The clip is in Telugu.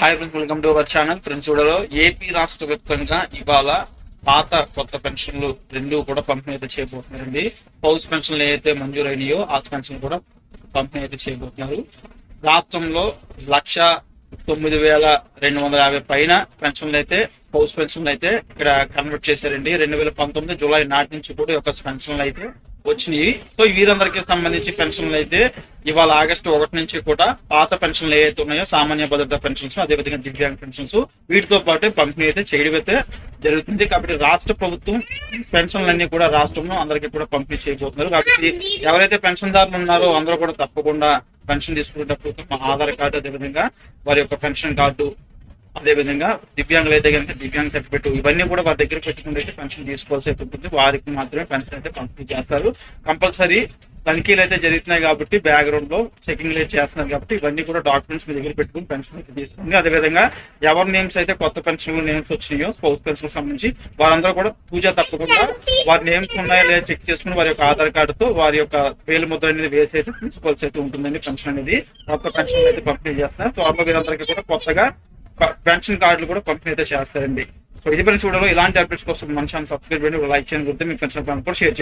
Hi friends welcome to our channel friends కూడా ఏపీ రాష్ట్ర వ్యాప్తంగా ఇవాళ పాత కొత్త పెన్షన్లు రెండు కూడా పంపిణీ అయితే చేయబోతున్నారండి. హౌస్ పెన్షన్లు ఏదైతే మంజూరైనయో ఆ పెన్షన్ కూడా పంపిణీ అయితే చేయబోతున్నారు. రాష్ట్రంలో లక్ష తొమ్మిది వేల రెండు వందల యాభై పైన పెన్షన్లు అయితే హౌస్ పెన్షన్లు అయితే ఇక్కడ కన్వర్ట్ చేశారండి. రెండు వేల పంతొమ్మిది జూలై నాటి నుంచి కూడా ఒక యొక్క పెన్షన్లు అయితే వచ్చినాయి. సో వీరందరికీ సంబంధించి పెన్షన్లు అయితే ఇవాళ ఆగస్టు ఒకటి నుంచి కూడా పాత పెన్షన్లు ఏవైతే ఉన్నాయో సామాన్య భద్రత పెన్షన్స్ అదేవిధంగా దివ్యాంగ పెన్షన్స్ వీటితో పాటు పంపిణీ అయితే చేయడం అయితే జరుగుతుంది. కాబట్టి రాష్ట్ర ప్రభుత్వం పెన్షన్లన్నీ కూడా రాష్ట్రంలో అందరికీ కూడా పంపిణీ చేయబోతున్నారు. కాబట్టి ఎవరైతే పెన్షన్దారులు ఉన్నారో అందరూ కూడా తప్పకుండా పెన్షన్ తీసుకునేటప్పుడు తమ ఆధార్ కార్డు అదేవిధంగా వారి యొక్క పెన్షన్ కార్డు అదే విధంగా దివ్యాంగులు అయితే కనుక దివ్యాంగ సర్టిఫికేట్ ఇవన్నీ కూడా వారి దగ్గర పెట్టుకుంటే పెన్షన్ తీసుకోవాల్సి అయితే ఉంటుంది. వారికి మాత్రమే పెన్షన్ అయితే పంపిణీ చేస్తారు. కంపల్సరీ తనిఖీలు అయితే జరుగుతున్నాయి కాబట్టి బ్యాక్గ్రౌండ్లో చెకింగ్ అయితే చేస్తున్నారు కాబట్టి ఇవన్నీ కూడా డాక్యుమెంట్స్ మీ దగ్గర పెట్టుకుని పెన్షన్ అయితే తీసుకోండి అదే విధంగా ఎవరి నేమ్స్ అయితే కొత్త పెన్షన్ నేమ్స్ వచ్చినాయో స్పౌస్ పెన్షన్ సంబంధించి వారందరూ కూడా పూజ తప్పకుండా వారి నేమ్స్ ఉన్నాయో లేదా చెక్ చేసుకుని వారి యొక్క ఆధార్ కార్డుతో వారి యొక్క వేలు ముద్ర అనేది వేసేసి ప్రిన్సిపల్స్ అయితే ఉంటుందండి పెన్షన్ అనేది. కొత్త పెన్షన్ అయితే పంపిణీ చేస్తారు త్వరలో వీరందరికీ కూడా కొత్తగా పెన్షన్ కార్డులు కూడా పంపిణీ అయితే చేస్తారండి. సో ఇది పని చూడలో ఇలాంటి అప్డేట్స్ కోసం మన ఛానల్ సబ్స్క్రైబ్ చేయండి. లైక్ చేయండి. గుర్తు మీ పెన్షన్ కూడా షేర్ చేయండి.